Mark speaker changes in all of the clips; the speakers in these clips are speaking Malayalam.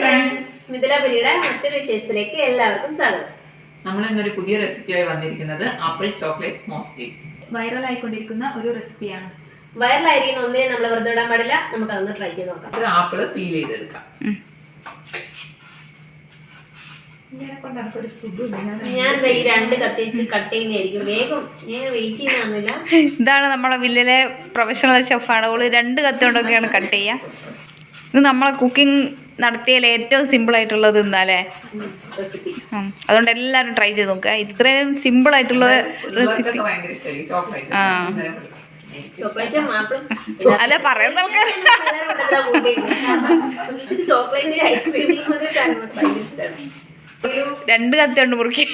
Speaker 1: ഫ്രണ്ട്സ് മിഥിലാപുരിയുടെ മറ്റൊരു വിശേഷത്തിലേക്ക് എല്ലാവർക്കും സ്വാഗതം.
Speaker 2: നമ്മൾ ഇന്നൊരു പുതിയ റെസിപ്പിയായി വന്നിരിക്കുന്നത് ആപ്പിൾ ചോക്ലേറ്റ്
Speaker 3: വൈറലായിക്കൊണ്ടിരിക്കുന്ന ഒരു റെസിപ്പിയാണ്
Speaker 1: വൈറലായിരിക്കുന്ന ഒന്നേ നമ്മൾ വെറുതെ ഇടാൻ പാടില്ല. നമുക്ക് അതൊന്ന് ട്രൈ ചെയ്ത് നോക്കാം.
Speaker 2: ഒരു ആപ്പിൾ പീൽ ചെയ്തെടുക്കാം.
Speaker 1: ഞാൻ ദേ ഈ രണ്ട് കത്തിച്ച് കട്ട് ചെയ്യുന്നതായിരിക്കും. വേഗം ഞാൻ വെയിറ്റ് ചെയ്യുന്നില്ല
Speaker 3: ഇതാണ് നമ്മളെ വില്ലിലെ പ്രൊഫഷണൽ ഷെഫാണ് ഓൾ രണ്ട് കത്തി കൊണ്ടൊക്കെയാണ് കട്ട് ചെയ്യുക ഇത് നമ്മളെ കുക്കിംഗ് നടത്തിയതിൽ ഏറ്റവും സിമ്പിൾ ആയിട്ടുള്ളത് ഇന്നല്ലേ
Speaker 1: റെസിപ്പി
Speaker 3: അതുകൊണ്ട് എല്ലാവരും ട്രൈ ചെയ്ത് നോക്കുക. ഇത്രയും സിമ്പിൾ ആയിട്ടുള്ള റെസിപ്പി ആ. അല്ല പറയുന്ന ആൾക്കാർ രണ്ട് കത്തി കൊണ്ട് മുറുക്കി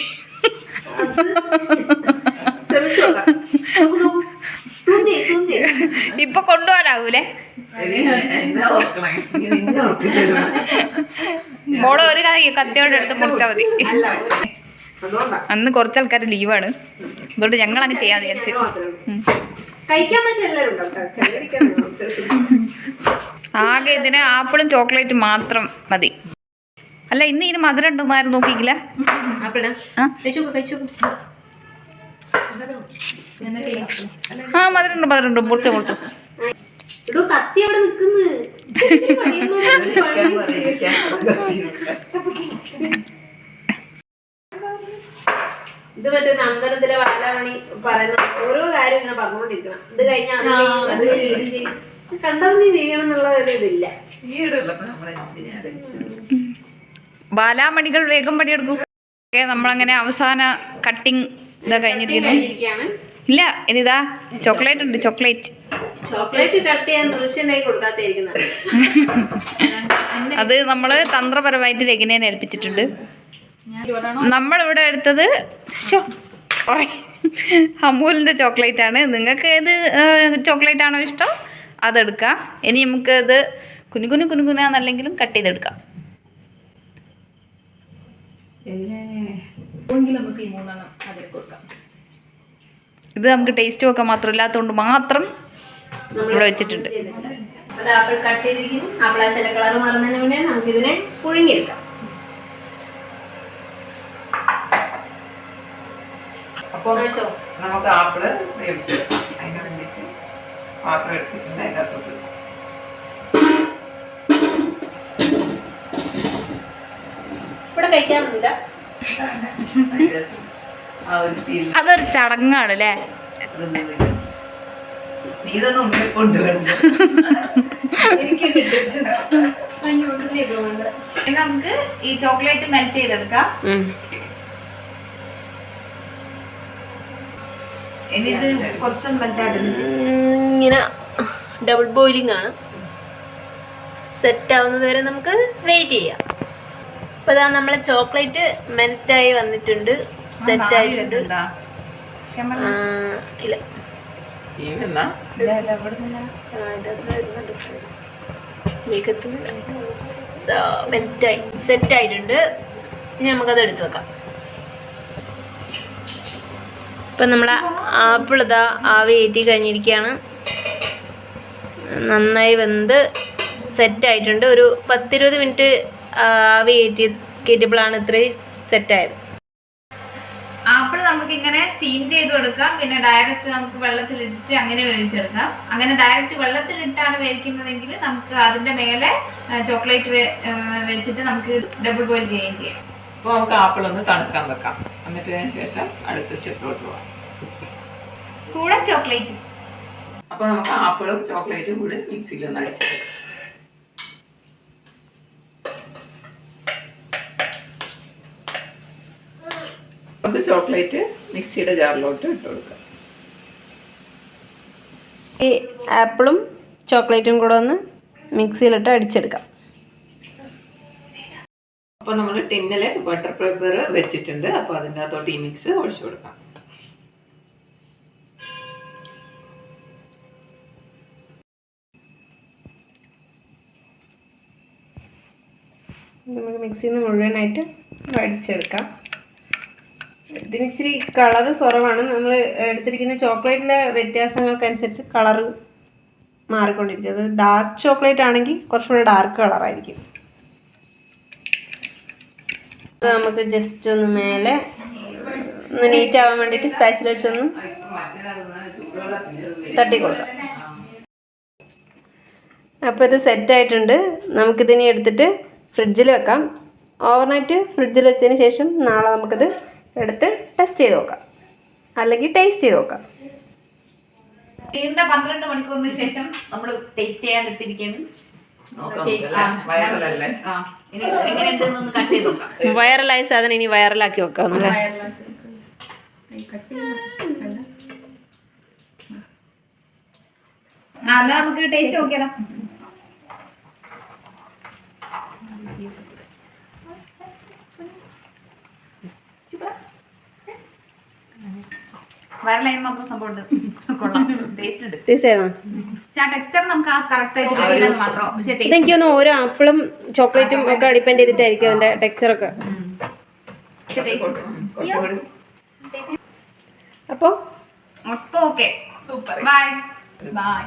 Speaker 1: നോക്കാം സൂം ചെയ്യ് സൂം ചെയ്യ്
Speaker 3: ഇപ്പൊ കൊണ്ടുപോകാനാവൂലേ. മോൾ ഒരു കഥ കത്തിയോടെ എടുത്ത് മുറിച്ചാൽ മതി. അന്ന് കുറച്ച് ആൾക്കാർ ലീവാണ്. അതുകൊണ്ട് ഞങ്ങൾ അങ്ങ് ചെയ്യാൻ വിചാരിച്ചു. ആകെ ഇതിന് ആപ്പിളും ചോക്ലേറ്റ് മാത്രം മതി. അല്ല ഇന്ന് ഇതിന് മധുരം ഉണ്ടെന്നായിരുന്നു ആരും നോക്കിക്കില്ല
Speaker 1: ആപ്പിടാ
Speaker 3: ആ? മധുരണ്ട് മധുരണ്ട് മുറിച്ചോ മുറിച്ചോ.
Speaker 1: ഇത് മറ്റേ നന്ദനത്തിലെ ബാലമണി പറയുന്ന ഓരോ കാര്യം ഇങ്ങനെ പറഞ്ഞുകൊണ്ടിരിക്കണം ഇത് കഴിഞ്ഞാൽ അത് ചെയ്യും, കണ്ടറിഞ്ഞ് ചെയ്യണം എന്നുള്ള ഇതില്ല.
Speaker 3: ബാലാമണികൾ വേഗം പണിയെടുക്കും ഓക്കെ നമ്മളങ്ങനെ അവസാന കട്ടിങ് ഇതാ കഴിഞ്ഞിരിക്കുന്നു. ഇല്ല ഇനിതാ ചോക്ലേറ്റ് ഉണ്ട് ചോക്ലേറ്റ്.
Speaker 1: ചോക്ലേറ്റ് കട്ട് ചെയ്യാൻ
Speaker 3: അത് നമ്മൾ തന്ത്രപരമായിട്ട് രഗിനെ ഏൽപ്പിച്ചിട്ടുണ്ട്. നമ്മളിവിടെ എടുത്തത് അമൂലിന്റെ അമൂലിന്റെ ചോക്ലേറ്റ് ആണ് നിങ്ങൾക്ക് ഏത് ചോക്ലേറ്റ് ആണോ ഇഷ്ടം? അതെടുക്കാം. ഇനി നമുക്ക് ഇത് കുനു നമുക്ക് ഈ മൂന്നെണ്ണം അതിൽ കൊടുക്കാം. ഇത് നമുക്ക് ടേസ്റ്റ് വെക്കാൻ മാത്രം ഇല്ലാത്തതുകൊണ്ട് മാത്രം ഇവിടെ വെച്ചിട്ടുണ്ട്.
Speaker 1: അത് ആപ്പിൾ കട്ട് കളർ മാറുന്നതിന് മുന്നേ നമുക്കിതിനെ പുഴുങ്ങിയെടുക്കാം.
Speaker 2: അപ്പോൾ
Speaker 1: വെച്ചോ
Speaker 2: നമുക്ക് ആപ്പിൾ വേവിച്ചെടുക്കാം അതിന് വേണ്ടിയിട്ട് പാത്രം എടുത്തിട്ടുണ്ട് അതിന്റെ അകത്തോട്ട് ഇടാം.
Speaker 1: ഇവിടെ കഴിക്കാനൊന്നുമില്ല
Speaker 3: അതൊരു ചടങ്ങാണ് അല്ലേ? നമുക്ക് ഈ ചോക്ലേറ്റ് മെൽറ്റ് ചെയ്തെടുക്കാം. ഇത് കുറച്ചും
Speaker 1: ഇങ്ങനെ ഡബിൾ ബോയിലിംഗ് ആണ്. സെറ്റ് ആവുന്നത് വരെ നമുക്ക് വെയിറ്റ് ചെയ്യാം. അപ്പോൾ ഇതാ നമ്മളെ ചോക്ലേറ്റ് മെൽറ്റ് ആയി വന്നിട്ടുണ്ട് സെറ്റ് ആയിട്ടുണ്ട് ആ, ഇല്ല.
Speaker 2: ഈ എന്നാ
Speaker 1: ആ, ഇതൊന്ന് വരുന്നുണ്ട്. വേഗത്തുനിന്ന് ഇതാ മെൽറ്റായി. സെറ്റ് ആയിട്ടുണ്ട് ഇനി നമുക്കത് എടുത്തു വെക്കാം. ഇപ്പം നമ്മളെ ആപ്പിൾ ഇതാ ആവി ഏറ്റി കഴിഞ്ഞിരിക്കുകയാണ്. നന്നായി വെന്ത് സെറ്റ് ആയിട്ടുണ്ട് ഒരു പത്തിരുപത് മിനിറ്റ് ആവി കയറ്റി കയറ്റിയപ്പോഴാണ് ഇത്രയും സെറ്റായത്
Speaker 3: ആപ്പിൾ നമുക്ക് ഇങ്ങനെ സ്റ്റീം ചെയ്ത് കൊടുക്കാം. പിന്നെ ഡയറക്റ്റ് നമുക്ക് വെള്ളത്തിലിട്ടിട്ട് അങ്ങനെ വേവിച്ചെടുക്കാം. അങ്ങനെ ഡയറക്റ്റ് വെള്ളത്തിലിട്ടാണ് വേവിക്കുന്നതെങ്കിൽ നമുക്ക് അതിന്റെ മേലെ ചോക്ലേറ്റ് വെച്ചിട്ട് നമുക്ക് ഡബിൾ ബോയിൽ ചെയ്യുകയും ചെയ്യാം.
Speaker 2: അപ്പോൾ നമുക്ക് ആപ്പിൾ ഒന്ന് തണുക്കാൻ വെക്കാം. എന്നിട്ടതിന് ശേഷം അടുത്ത സ്റ്റെപ്പിലോട്ട് പോവാം.
Speaker 3: കൂടെ ചോക്ലേറ്റ്
Speaker 2: അപ്പോൾ നമുക്ക് ആപ്പിളും ചോക്ലേറ്റും കൂടി മിക്സിയിൽ ഒന്ന് അടിച്ചെടുക്കാം. നമുക്ക് ചോക്ലേറ്റ് മിക്സിയുടെ ജാറിലോട്ട് ഇട്ട് കൊടുക്കാം.
Speaker 1: ഈ ആപ്പിളും ചോക്ലേറ്റും കൂടെ ഒന്ന് മിക്സിയിലിട്ട് അടിച്ചെടുക്കാം.
Speaker 2: അപ്പോൾ നമ്മൾ ടിന്നിൽ ബട്ടർ പേപ്പർ വെച്ചിട്ടുണ്ട്. അപ്പോൾ അതിന്റെ അകത്തോട്ട് ഈ മിക്സ് ഒഴിച്ചു കൊടുക്കാം.
Speaker 1: നമുക്ക് മിക്സിയിൽ നിന്ന് മുഴുവനായിട്ട് അടിച്ചെടുക്കാം. ഇതിന് ഇച്ചിരി കളർ കുറവാണ്. നമ്മൾ എടുത്തിരിക്കുന്ന ചോക്ലേറ്റിന്റെ വ്യത്യാസങ്ങൾക്കനുസരിച്ച് കളർ മാറിക്കൊണ്ടിരിക്കും. അത് ഡാർക്ക് ചോക്ലേറ്റ് ആണെങ്കിൽ കുറച്ചുകൂടെ ഡാർക്ക് കളറായിരിക്കും. അത് നമുക്ക് ജസ്റ്റ് ഒന്ന് മേലെ ഒന്ന് നീറ്റ് ആവാൻ വേണ്ടിയിട്ട് സ്പാച്ചിൽ വെച്ചൊന്ന് തട്ടി കൊടുക്കാം അപ്പോൾ ഇത് സെറ്റായിട്ടുണ്ട് നമുക്കിതിനെ എടുത്തിട്ട് ഫ്രിഡ്ജിൽ വെക്കാം. ഓവർനൈറ്റ് ഫ്രിഡ്ജിൽ വെച്ചതിന് ശേഷം നാളെ നമുക്കിത് എടുത്ത് ടെസ്റ്റ് ചെയ്ത് നോക്കാം. അല്ലെങ്കിൽ ടേസ്റ്റ് ചെയ്ത് നോക്കാം.
Speaker 3: പന്ത്രണ്ട് മണിക്കൂറിന് ശേഷം നമ്മൾ ടേസ്റ്റ് ചെയ്യാൻ എത്തിയിരിക്കുന്നു
Speaker 2: നോക്കാം. നമുക്ക്. വയറലല്ലേ
Speaker 3: ആ ഇനി എങ്ങനെയുണ്ടെന്ന് കട്ട് ചെയ്ത് നോക്കാം.
Speaker 1: വൈറലായ സാധനം ഇനി വൈറലാക്കി വെക്കാം.
Speaker 3: നമുക്ക് ടേസ്റ്റ് നോക്കിയാലോ. മാത്രം സംഭവം ഉണ്ട് കൊള്ളാം. ടേസ്റ്റ് ഉണ്ട്. ടെക്സ്ചർ ടേസ്റ്റ്
Speaker 1: ഇതെനിക്ക് തോന്നുന്നു ഓരോ ആപ്പിളും ചോക്ലേറ്റും ഒക്കെ ഡിപ്പെൻഡ് ചെയ്തിട്ടായിരിക്കും
Speaker 2: അതിന്റെ
Speaker 1: അപ്പോൾ
Speaker 3: അപ്പോൾ ഓക്കെ സൂപ്പർ ബൈ ബൈ